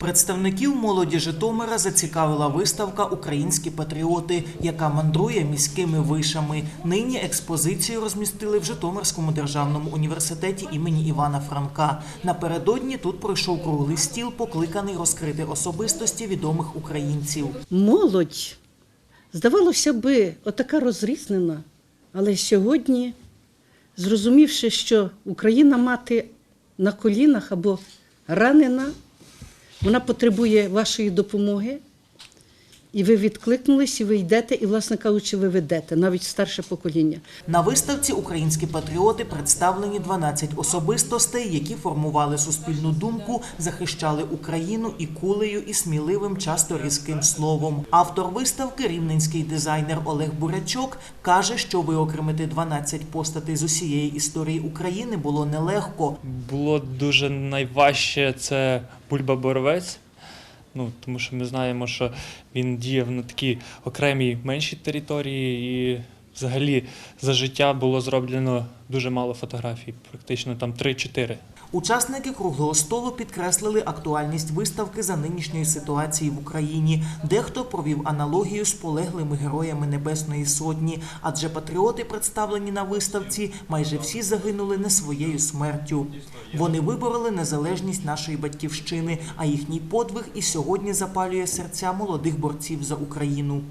Представників молоді Житомира зацікавила виставка Українські патріоти, яка мандрує міськими вишами. Нині експозицію розмістили в Житомирському державному університеті імені Івана Франка. Напередодні тут пройшов круглий стіл, покликаний розкрити особистості відомих українців. Молодь, здавалося би, отака розрізнена, але сьогодні, зрозумівши, що Україна мати на колінах або ранена, вона потребує вашої допомоги, і ви відкликнулись, і ви йдете, і, власне кажучи, ви ведете, навіть старше покоління. На виставці Українські патріоти представлені 12 особистостей, які формували суспільну думку, захищали Україну і кулею, і сміливим, часто різким словом. Автор виставки, рівненський дизайнер Олег Бурячок, каже, що виокремити 12 постатей з усієї історії України було нелегко. Було дуже найважче це Бульба Боровець. Ну, тому що ми знаємо, що він діяв на такій окремій меншій території, і взагалі за життя було зроблено дуже мало фотографій, практично там 3-4. Учасники круглого столу підкреслили актуальність виставки за нинішньої ситуації в Україні. Дехто провів аналогію з полеглими героями Небесної Сотні, адже патріоти, представлені на виставці, майже всі загинули не своєю смертю. Вони вибороли незалежність нашої батьківщини, а їхній подвиг і сьогодні запалює серця молодих борців за Україну.